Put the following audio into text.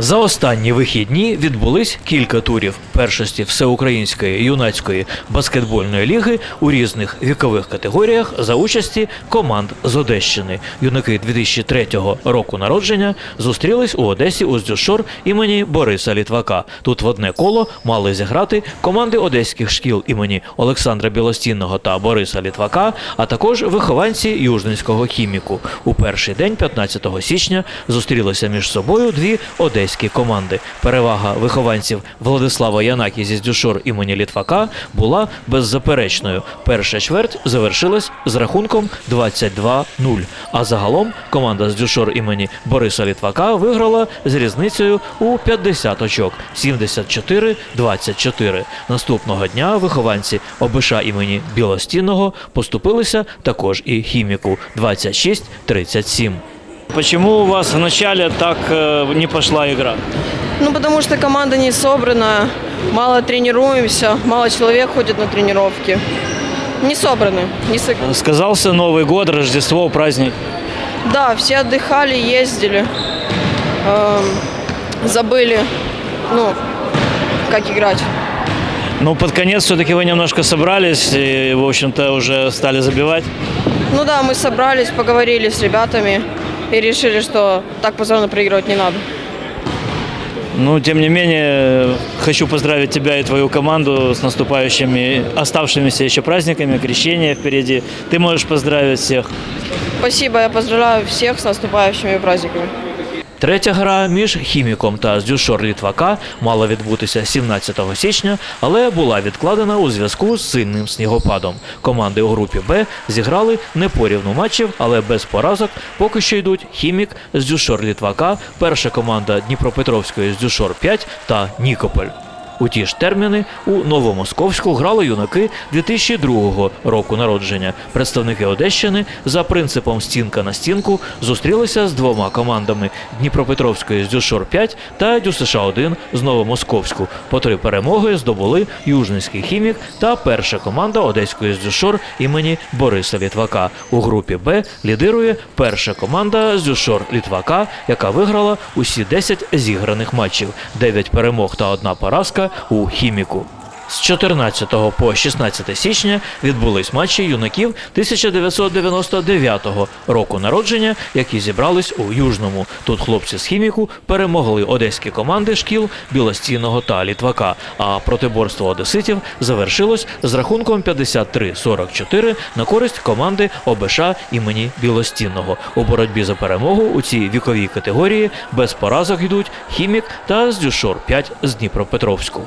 За останні вихідні відбулись кілька турів першості всеукраїнської юнацької баскетбольної ліги у різних вікових категоріях за участі команд з Одещини. Юнаки 2003 року народження зустрілись у Одесі у Здюшор імені Бориса Літвака. Тут в одне коло мали зіграти команди одеських шкіл імені Олександра Білостінного та Бориса Літвака, а також вихованці Южненського хіміку. У перший день, 15 січня, зустрілися між собою дві одеські команди. Перевага вихованців Владислава Янакі зі Здюшор імені Літвака була беззаперечною. Перша чверть завершилась з рахунком 22-0. А загалом команда з Дюшор імені Бориса Літвака виграла з різницею у 50 очок 74-24. Наступного дня вихованці ОБШ імені Білостінного поступилися також і хіміку 26-37. Почему у вас в начале так э, не пошла игра? Ну, потому что команда не собрана, мало тренируемся, мало человек ходит на тренировки. Не собраны. Не сыг- Сказался Новый год, Рождество, праздник. Да, все отдыхали, ездили, эм, забыли, ну, как играть. Но под конец все-таки вы немножко собрались и, в общем-то, уже стали забивать. Ну да, мы собрались, поговорили с ребятами и решили, что так позорно проигрывать не надо. Ну, тем не менее, хочу поздравить тебя и твою команду с наступающими, оставшимися еще праздниками, крещение впереди. Ты можешь поздравить всех. Спасибо, я поздравляю всех с наступающими праздниками. Третя гра між хіміком та Здюшор Літвака мала відбутися 17 січня, але була відкладена у зв'язку з сильним снігопадом. Команди у групі Б зіграли непорівну матчів, але без поразок поки що йдуть хімік з Дюшор Літвака, перша команда Дніпропетровської з Дюшор 5 та Нікополь. У ті ж терміни у Новомосковську грали юнаки 2002 року народження. Представники Одещини за принципом стінка на стінку зустрілися з двома командами Дніпропетровської з Дюшор 5 та ДЮСШ 1 з Новомосковську. По три перемоги здобули Южницький хімік та перша команда Одеської з Дюшор імені Бориса Літвака. У групі Б лідирує перша команда з Дюшор Літвака, яка виграла усі 10 зіграних матчів, 9 перемог та одна поразка у хіміку. З 14 по 16 січня відбулись матчі юнаків 1999 року народження, які зібрались у Южному. Тут хлопці з хіміку перемогли одеські команди шкіл Білостійного та Літвака. А протиборство одеситів завершилось з рахунком 53-44 на користь команди ОБШ імені Білостінного. У боротьбі за перемогу у цій віковій категорії без поразок йдуть хімік та Здюшор 5 з Дніпропетровську.